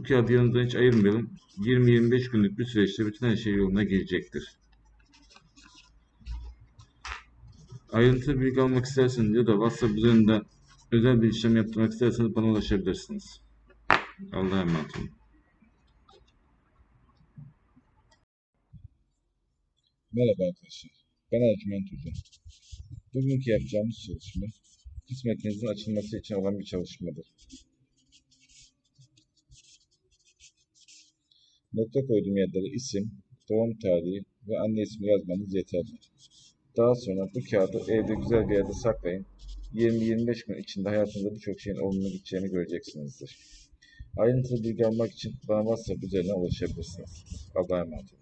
Bu kağıdı yanımızdan hiç ayırmayalım. 20-25 günlük bir süreçte bütün her şey yoluna girecektir. Ayrıntılı bilgi almak isterseniz ya da WhatsApp üzerinden özel bir işlem yaptırmak isterseniz bana ulaşabilirsiniz. Allah'a emanet olun. Merhaba arkadaşlar. Ben Ercüment Hoca. Bugünkü yapacağımız çalışma kısmetinizin açılması için olan bir çalışmadır. Nokta koyduğum yerlere isim, doğum tarihi ve anne ismi yazmanız yeterli. Daha sonra bu kağıdı evde güzel bir yerde saklayın. 20-25 gün içinde hayatınızda birçok şeyin olumlu gideceğini göreceksinizdir. Ayrıntılı bilgi almak için bana WhatsApp üzerinden ulaşabilirsiniz. Allah'a emanet olun.